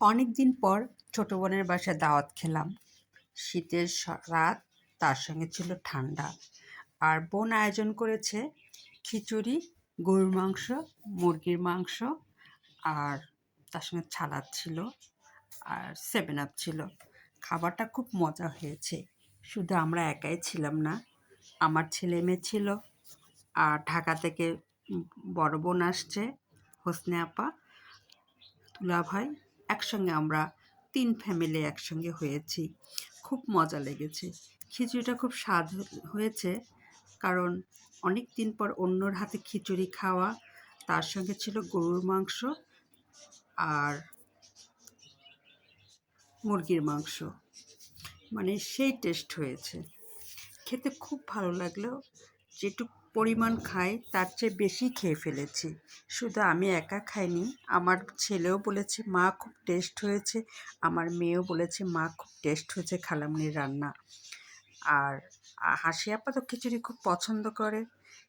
অনেক দিন পর ছোট বোনের বাসায় দাওয়াত খেলাম। শীতের রাত তার সঙ্গে ছিল ঠান্ডা। আর বোন আয়োজন করেছে খিচুড়ি, গরুর মাংস, মুরগির মাংস, আর তার সঙ্গে ছালাদ ছিল আর সেভেন আপ ছিল। খাবারটা খুব মজা হয়েছে। শুধু আমরা একাই ছিলাম না, আমার ছেলে মেয়ে ছিল আর ঢাকা থেকে বড় বোন আসছে, হোসনে আপা, তুলা ভাই একসঙ্গে আমরা তিন ফ্যামিলি একসঙ্গে হয়েছি। খুব মজা লেগেছে। খিচুড়িটা খুব স্বাদ হয়েছে কারণ অনেক দিন পর অন্যর হাতে খিচুড়ি খাওয়া, তার সঙ্গে ছিল গরুর মাংস আর মুরগির মাংস। মানে সেই টেস্ট হয়েছে। খেতে খুব ভালো লাগল। যেটুক পরিমাণ খাই, তার চেয়ে বেশি খেয়ে ফেলেছি। শুধু আমি একা খাইনি, আমার ছেলেও বলেছে, মা, খুব টেস্ট হয়েছে। আমার মেয়েও বলেছে, মা, খুব টেস্ট হয়েছে খালামনির রান্না। আর হাসি আপা তো খিচুড়ি খুব পছন্দ করে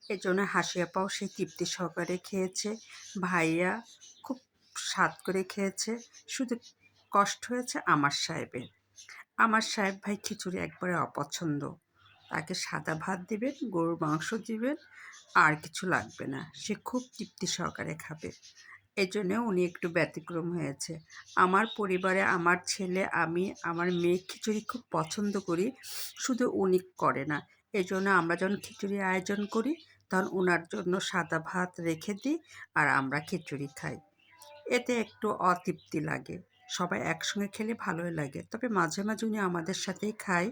এর জন্য হাসি আপাও সেই তৃপ্তি সহকারে খেয়েছে। ভাইয়া খুব স্বাদ করে খেয়েছে, শুধু কষ্ট হয়েছে আমার সাহেবের। আমার সাহেব ভাই খিচুড়ি একবারে অপছন্দ। তাকে সাদা ভাত দিবেন, গরুর মাংস দিবেন, আর কিছু লাগবে না। সে খুব তৃপ্তি সহকারে খাবে। এই জন্য উনি একটু ব্যতিক্রম হয়েছে। আমার পরিবারে আমার ছেলে, আমি, আমার মেয়ে খিচুড়ি খুব পছন্দ করি, শুধু উনি করে না। এই জন্য আমরা যখন খিচুড়ি আয়োজন করি, তখন ওনার জন্য সাদা ভাত রেখে দিই, আর আমরা খিচুড়ি খাই। এতে একটু অতৃপ্তি লাগে। সবাই একসঙ্গে খেলে ভালোই লাগে। তবে মাঝে মাঝে উনি আমাদের সাথেই খায়,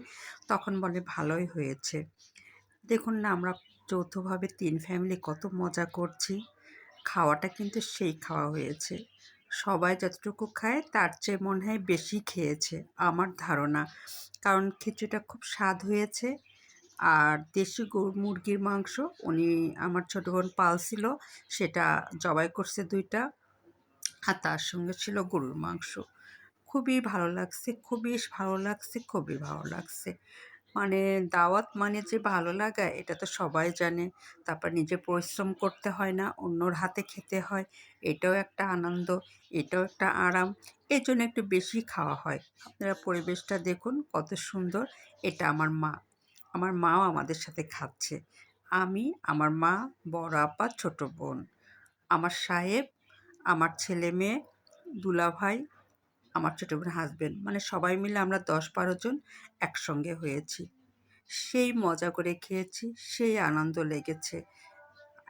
তখন বলে ভালোই হয়েছে। দেখুন না, আমরা যৌথভাবে তিন ফ্যামিলি কত মজা করছি। খাওয়াটা কিন্তু সেই খাওয়া হয়েছে। সবাই যতটুকু খায়, তার চেয়ে মনে হয় বেশি খেয়েছে, আমার ধারণা। কারণ খিচুড়িটা খুব স্বাদ হয়েছে। আর দেশি গরু মুরগির মাংস, উনি আমার ছোটো বোন পালছিল, সেটা জবাই করছে দুইটা। আর তার সঙ্গে ছিল গরুর মাংস। খুবই ভালো লাগছে, খুবই ভালো লাগছে, খুবই ভালো লাগছে। মানে দাওয়াত মানে যে ভালো লাগা, এটা তো সবাই জানে। তারপর নিজে পরিশ্রম করতে হয় না, অন্যর হাতে খেতে হয়, এটাও একটা আনন্দ, এটাও একটা আরাম। এই জন্য একটু বেশি খাওয়া হয়। আপনারা পরিবেশটা দেখুন, কত সুন্দর। এটা আমার মা, আমার মাও আমাদের সাথে খাচ্ছে। আমি, আমার মা, বড় আপা, ছোট বোন। আমার সাহেব আমার ছেলে মেয়ে দুলাভাই আমার ছোটো বোন হাজবেন্ড মানে সবাই মিলে আমরা দশ বারো জন একসঙ্গে হয়েছি। সেই মজা করে খেয়েছি, সেই আনন্দ লেগেছে।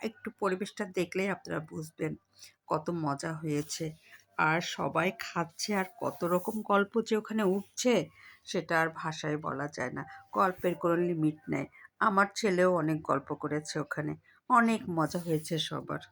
একটু পরিবেশটা দেখলেই আপনারা বুঝবেন কত মজা হয়েছে। আর সবাই খাচ্ছে আর কত রকম গল্প যে ওখানে উঠছে, সেটা আর ভাষায় বলা যায় না। গল্পের কোনো লিমিট নেই। আমার ছেলেও অনেক গল্প করেছে ওখানে। অনেক মজা হয়েছে সবার।